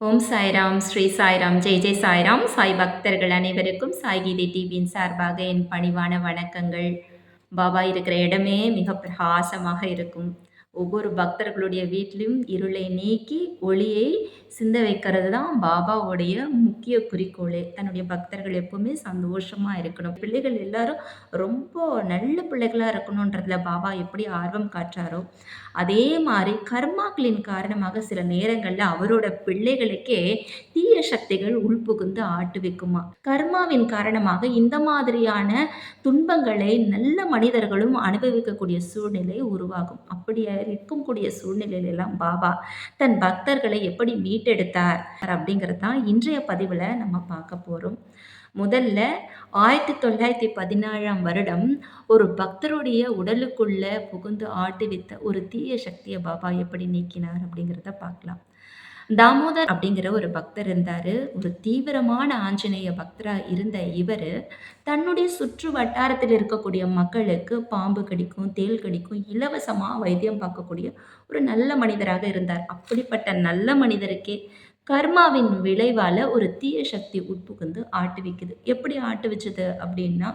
ஓம் சாய்ராம் ஸ்ரீ சாய்ராம் ஜெய் ஜெய் சாய்ராம். சாய் பக்தர்கள் அனைவருக்கும் சாய் கீதை டிவியின் சார்பாக என் பணிவான வணக்கங்கள். பாபா இருக்கிற இடமே மிக பிரகாசமாக இருக்கும். ஒவ்வொரு பக்தர்களுடைய வீட்டிலும் இருளை நீக்கி ஒளியை சிந்த வைக்கிறது தான் பாபாவுடைய முக்கிய குறிக்கோளே. தன்னுடைய பக்தர்கள் எப்பவுமே சந்தோஷமாக இருக்கணும். பிள்ளைகள் எல்லாரும் ரொம்ப நல்ல பிள்ளைகளாக இருக்கணுன்றதுல பாபா எப்படி ஆர்வம் காட்டுறாரோ அதே மாதிரி கர்மாக்களின் காரணமாக சில நேரங்களில் அவரோட பிள்ளைகளுக்கே தீய சக்திகள் உள்புகுந்து ஆட்டுவிக்குமா கர்மாவின் காரணமாக இந்த மாதிரியான துன்பங்களை நல்ல மனிதர்களும் அனுபவிக்கக்கூடிய சூழ்நிலை உருவாகும். அப்படி இருக்கக்கூடிய சூழ்நிலையிலெல்லாம் பாபா தன் பக்தர்களை எப்படி மீட்டெடுத்தார். அப்படிங்கிறது தான் இன்றைய பதிவில் நம்ம பார்க்க போகிறோம் முதல்ல ஆயிரத்தி தொள்ளாயிரத்தி பதினாறாம் வருடம் ஒரு பக்தருடைய உடலுக்குள்ள புகுந்து ஆட்டுவித்த ஒரு தீய சக்தியை பாபா எப்படி நீக்கினார் அப்படிங்கிறத பார்க்கலாம். தாமோதர் அப்படிங்கிற ஒரு பக்தர் இருந்தார். ஒரு தீவிரமான ஆஞ்சநேய பக்தராக இருந்த இவர் தன்னுடைய சுற்று வட்டாரத்தில் இருக்கக்கூடிய மக்களுக்கு பாம்பு கடிக்கும் தேல் கடிக்கும் இலவசமாக வைத்தியம் பார்க்கக்கூடிய ஒரு நல்ல மனிதராக இருந்தார். அப்படிப்பட்ட நல்ல மனிதருக்கே கர்மாவின் விளைவால் ஒரு தீய சக்தி உட்புகுந்து ஆட்டு வைக்குது. எப்படி ஆட்டு வச்சது அப்படின்னா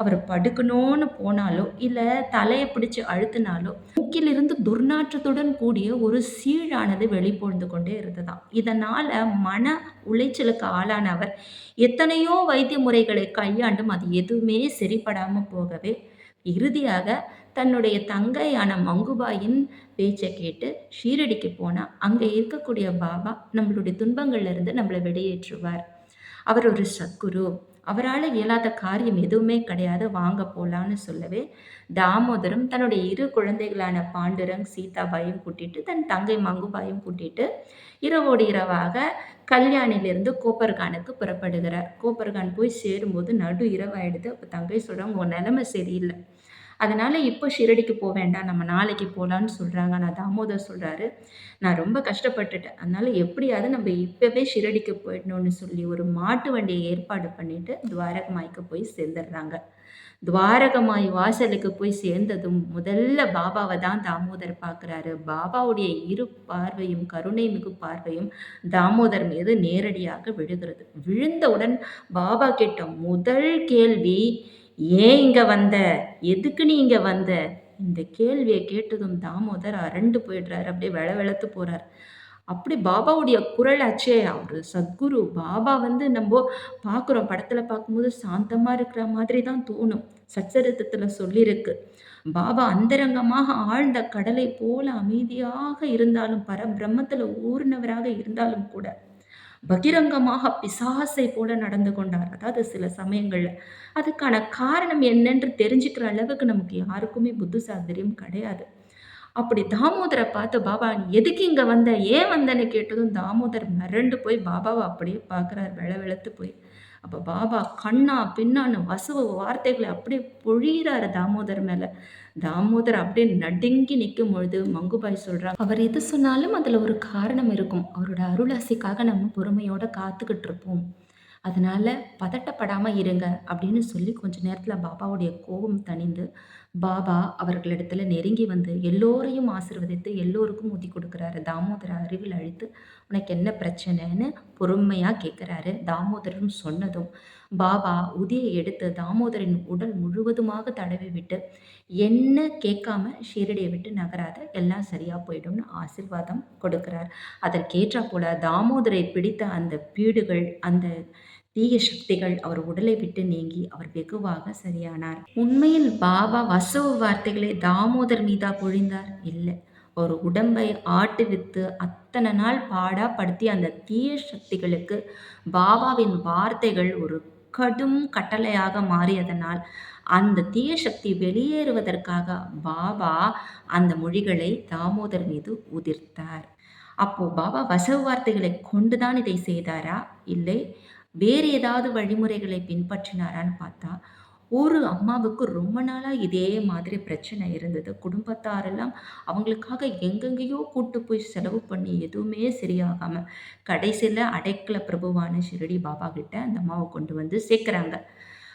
அவர் படுக்கணும்னு போனாலோ இல்லை தலையை பிடிச்சி அழுத்தினாலோ மூக்கிலிருந்து துர்நாற்றத்துடன் கூடிய ஒரு சீழானது வெளிப்பொழுந்து கொண்டே இருந்ததாம். இதனால் மன உளைச்சலுக்கு ஆளான அவர் எத்தனையோ வைத்திய முறைகளை கையாண்டும் அது எதுவுமே சரிப்படாமல் போகவே இறுதியாக தன்னுடைய தங்கையான மங்குபாயின் பேச்சை கேட்டு ஷீரடிக்கு போனால் அங்கே இருக்கக்கூடிய பாபா நம்மளுடைய துன்பங்கள்லேருந்து நம்மளை வெளியேற்றுவார். அவர் ஒரு சத்குரு. அவரால் இயலாத காரியம் எதுவுமே கிடையாது வாங்க போகலான்னு சொல்லவே தாமோதரம் தன்னுடைய இரு குழந்தைகளான பாண்டுரங் சீதாபாயும் கூட்டிட்டு தன் தங்கை மங்குபாயும் கூட்டிட்டு இரவோடு இரவாக கல்யாணிலிருந்து கோப்பர்கானுக்கு புறப்படுகிறார். கோப்பர்கான் போய் சேரும்போது நடு இரவாயிடுது. அப்போ தங்கை சொல்கிறாங்க உன் நிலைமை சரியில்லை. அதனால் இப்போ ஷிரடிக்கு போக வேண்டாம் நம்ம நாளைக்கு போகலான்னு சொல்கிறாங்க நான் தாமோதர் சொல்கிறாரு நான் ரொம்ப கஷ்டப்பட்டுட்டேன். அதனால் எப்படியாவது நம்ம இப்போவே ஷிரடிக்கு போயிடணும்னு சொல்லி ஒரு மாட்டு வண்டியை ஏற்பாடு பண்ணிவிட்டு துவாரகமாய்க்கு போய் சேர்ந்துடுறாங்க. துவாரகமாய் வாசலுக்கு போய் சேர்ந்ததும் முதல்ல பாபாவை தான் தாமோதர் பார்க்குறாரு. பாபாவுடைய இரு பார்வையும் கருணை மிகு பார்வையும் தாமோதர் மீது நேரடியாக விழுகிறது. விழுந்தவுடன் பாபா கிட்ட முதல் கேள்வி ஏன் இங்கே வந்த? எதுக்கு நீ இங்கே வந்த? இந்த கேள்வியை கேட்டதும் தாமோதர் அரண்டு போயிடுறாரு. அப்படியே வெள வெளத்து போகிறார் அப்படி பாபாவுடைய குரல் ஆச்சே. அவர் சத்குரு பாபா வந்து நம்ம பார்க்குறோம் படத்தில் பார்க்கும்போது சாந்தமாக இருக்கிற மாதிரி தான் தோணும். சச்சரித்தத்தில் சொல்லியிருக்கு பாபா அந்தரங்கமாக ஆழ்ந்த கடலை போல அமைதியாக இருந்தாலும் பரபிரம்மத்தில் ஊர்னவராக இருந்தாலும் கூட பகிரங்கமாக பிசாசை போல நடந்து கொண்டார். அதாவது சில சமயங்களில் அதுக்கான காரணம் என்னென்று தெரிஞ்சுக்கிற அளவுக்கு நமக்கு யாருக்குமே புத்து சாதரியம் கிடையாது. அப்படி தாமோதரை பார்த்து பாபா எதுக்கு இங்கே வந்த? ஏன் வந்தேன்னு கேட்டதும் தாமோதர் மிரண்டு போய் பாபாவை அப்படியே பார்க்குறாரு வெள வெளத்து போய். அப்போ பாபா கண்ணா பின்னான்னு வசுவ வார்த்தைகளை அப்படியே பொழியிறாரு தாமோதர் மேலே. தாமோதர் அப்படியே நடுங்கி நிற்கும் பொழுது மங்குபாய் சொல்கிறாங்க அவர் எது சொன்னாலும் அதில் ஒரு காரணம் இருக்கும். அவரோட அருளாசிக்காக நம்ம பொறுமையோடு காத்துக்கிட்டு இருப்போம். அதனால் பதட்டப்படாமல் இருங்க அப்படின்னு சொல்லி கொஞ்ச நேரத்தில் பாபாவுடைய கோபம் தணிந்து பாபா அவர்களிடத்துல நெருங்கி வந்து எல்லோரையும் ஆசிர்வதித்து எல்லோருக்கும் ஊதி கொடுக்குறாரு. தாமோதர அருகில் அழித்து உனக்கு என்ன பிரச்சனைன்னு பொறுமையாக கேட்குறாரு தாமோதரன் சொன்னதும் பாபா உதியை எடுத்து தாமோதரின் உடல் முழுவதுமாக தடவி விட்டு என்ன கேட்காம ஷீரடியை விட்டு நகராத எல்லாம் சரியாக போயிடும்னு ஆசிர்வாதம் கொடுக்குறார். அதற்கேற்ற போல தாமோதரை பிடித்த அந்த பீடுகள் அந்த தீய சக்திகள் அவர் உடலை விட்டு நீங்கி அவர் வெகுவாக சரியானார். உண்மையில் பாபா வசவு வார்த்தைகளை தாமோதர் மீதா பொழிந்தார்? இல்லை. ஒரு உடம்பை ஆட்டு வித்து அத்தனை நாள் பாடா படுத்தி அந்த தீய சக்திகளுக்கு பாபாவின் வார்த்தைகள் ஒரு கடும் கட்டளையாக மாறியதனால் அந்த தீய சக்தி வெளியேறுவதற்காக பாபா அந்த மொழிகளை தாமோதர் மீது உதிர்த்தார். அப்போ பாபா வசவு வார்த்தைகளை கொண்டுதான் இதை செய்தாரா? இல்லை. வேறு ஏதாவது வழிமுறைகளை பின்பற்றினாரான்னு பார்த்தா ஒரு அம்மாவுக்கு ரொம்ப நாளாக இதே மாதிரி பிரச்சனை இருந்தது. குடும்பத்தாரெல்லாம் அவங்களுக்காக எங்கெங்கேயோ கூட்டு போய் செலவு பண்ணி எதுவுமே சரியாகாமல் கடைசியில் அடைக்கல பிரபுவான ஷிரடி பாபா கிட்ட அந்த அம்மாவை கொண்டு வந்து சேர்க்குறாங்க.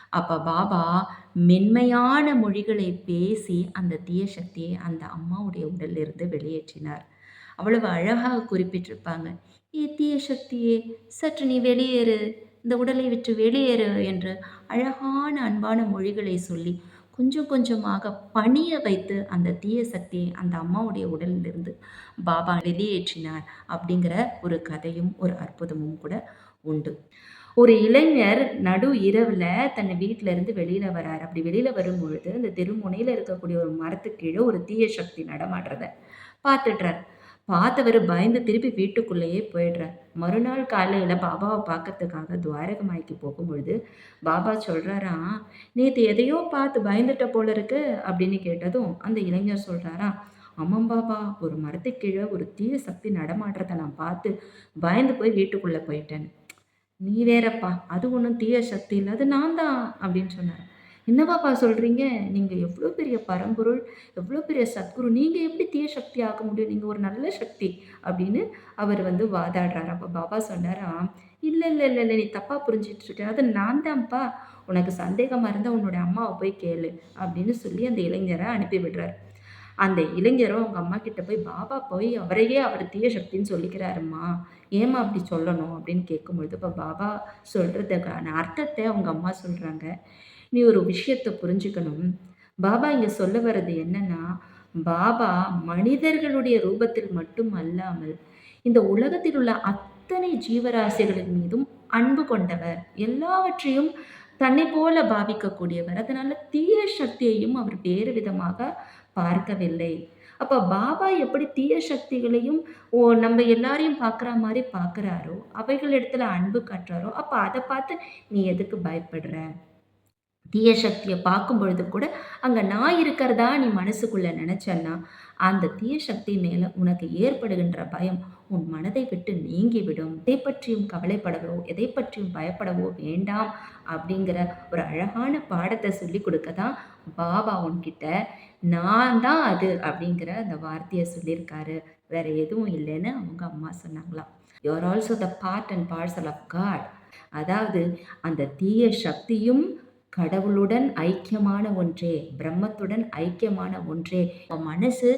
அப்போ பாபா மென்மையான மொழிகளை பேசி அந்த தீய சக்தியை அந்த அம்மாவுடைய உடலிருந்து வெளியேற்றினார். அவ்வளவு அழகாக குறிப்பிட்டிருப்பாங்க. ஏ தீய சக்தியே சற்று நீ வெளியேறு. இந்த உடலை விட்டு வெளியேறு என்று அழகான அன்பான மொழிகளை சொல்லி கொஞ்சம் கொஞ்சமாக பணிய வைத்து அந்த தீய சக்தியை அந்த அம்மாவுடைய உடலிலிருந்து பாபா வெளியேற்றினார் அப்படிங்கிற ஒரு கதையும் ஒரு அற்புதமும் கூட உண்டு. ஒரு இளைஞர் நடு இரவில் தன் வீட்டில இருந்து வெளியில் வரார். அப்படி வெளியில் வரும்பொழுது அந்த தெருமுனையில் இருக்கக்கூடிய ஒரு மரத்துக்கு கீழே ஒரு தீய சக்தி நடமாடுறத பார்த்துடுறார். பார்த்தவர் பயந்து திருப்பி வீட்டுக்குள்ளேயே போயிடுறார். மறுநாள் காலையில் பாபாவை பார்க்கறதுக்காக துவாரகமாய்க்கு போகும்பொழுது பாபா சொல்கிறாரா நேற்று எதையோ பார்த்து பயந்துட்ட போல இருக்கு அப்படின்னு கேட்டதும் அந்த இளைஞர் சொல்கிறாரா ஆமாம் பாபா ஒரு மரத்துக்கு கீழே ஒரு தீய சக்தி நடமாடுறத நான் பார்த்து பயந்து போய் வீட்டுக்குள்ளே போயிட்டேன். நீ வேறப்பா அது ஒன்றும் தீய சக்தி இல்லை அது நான் தான் அப்படின்னு சொன்னார். என்னவாப்பா சொல்கிறீங்க நீங்கள் எவ்வளோ பெரிய பரம்பொருள் எவ்வளோ பெரிய சத்குரு நீங்கள் எப்படி தீய சக்தி ஆக முடியும்? நீங்கள் ஒரு நல்ல சக்தி அப்படின்னு அவர் வந்து வாதாடுறாரு. அப்போ பாபா சொன்னாராம் இல்லை இல்லை இல்லை இல்லை நீ தப்பாக புரிஞ்சிட்டு இருக்க. அது நான் தான்ப்பா உனக்கு சந்தேகமாக இருந்தால் உன்னோட அம்மாவை போய் கேளு அப்படின்னு சொல்லி அந்த இளைஞரை அனுப்பி விடுறாரு. அந்த இளைஞரும் அவங்க அம்மா கிட்ட போய் பாபா போய் அவரையே அவர் தீய சக்தின்னு சொல்லிக்கிறாருமா ஏமா அப்படி சொல்லணும்? அப்படின்னு கேட்கும்பொழுது இப்போ பாபா சொல்கிறதுக்கான அர்த்தத்தை அவங்க அம்மா சொல்கிறாங்க நீ ஒரு விஷயத்தை புரிஞ்சுக்கணும். பாபா இங்கே சொல்ல வர்றது என்னன்னா பாபா மனிதர்களுடைய ரூபத்தில் மட்டும் அல்லாமல் இந்த உலகத்தில் உள்ள அத்தனை ஜீவராசிகளின் மீதும் அன்பு கொண்டவர். எல்லாவற்றையும் தன்னை போல பாவிக்கக்கூடியவர். அதனால தீய சக்தியையும் அவர் வேறு விதமாக பார்க்கவில்லை. அப்போ பாபா எப்படி தீய சக்திகளையும் ஓ நம்ம எல்லாரையும் பார்க்குற மாதிரி பார்க்குறாரோ அவைகள் இடத்துல அன்பு காட்டுறாரோ அப்போ அதை பார்த்து நீ எதுக்கு பயப்படுற? தீய சக்தியை பார்க்கும் பொழுது கூட அங்கே நான் இருக்கிறதா நீ மனசுக்குள்ளே நினச்சன்னா அந்த தீய சக்தி மேலே உனக்கு ஏற்படுகின்ற பயம் உன் மனதை விட்டு நீங்கிவிடும். எதை பற்றியும் கவலைப்படவோ எதை பற்றியும் பயப்படவோ வேண்டாம் அப்படிங்கிற ஒரு அழகான பாடத்தை சொல்லி கொடுக்க தான் பாபா உன்கிட்ட நான் தான் அது அப்படிங்கிற அந்த வார்த்தையை சொல்லியிருக்காரு. வேற எதுவும் இல்லைன்னு அவங்க அம்மா சொன்னாங்களாம். You are also the part and parcel of God அதாவது அந்த தீய சக்தியும் கடவுளுடன் ஐக்கியமான ஒன்றே பிரம்மத்துடன் ஐக்கியமான ஒன்றே. மனசு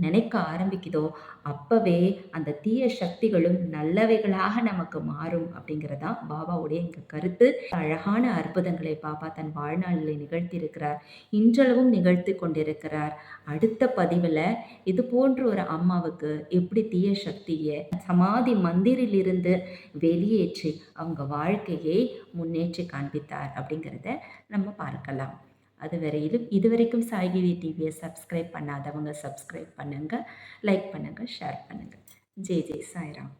நினைக்க ஆரம்பிக்குதோ அப்பவே அந்த தீய சக்திகளும் நல்லவைகளாக நமக்கு மாறும் அப்படிங்கிறதான் பாபாவுடைய எங்கள் கருத்து. அழகான அற்புதங்களை பாபா தன் வாழ்நாளில் நிகழ்த்தி இருக்கிறார் இன்றளவும் நிகழ்த்தி கொண்டிருக்கிறார். அடுத்த பதிவில் இது போன்ற ஒரு அம்மாவுக்கு எப்படி தீய சக்தியை சமாதி மந்திரிலிருந்து வெளியேற்றி அவங்க வாழ்க்கையை முன்னேற்றி காண்பித்தார் அப்படிங்கிறத நம்ம பார்க்கலாம். அது வரையிலும் இது வரைக்கும் சாய்கிரி டிவியை சப்ஸ்கிரைப் பண்ணாதவங்க சப்ஸ்கிரைப் பண்ணுங்கள் லைக் பண்ணுங்கள் ஷேர் பண்ணுங்கள் ஜெய் ஜெய் சாய்ராம்.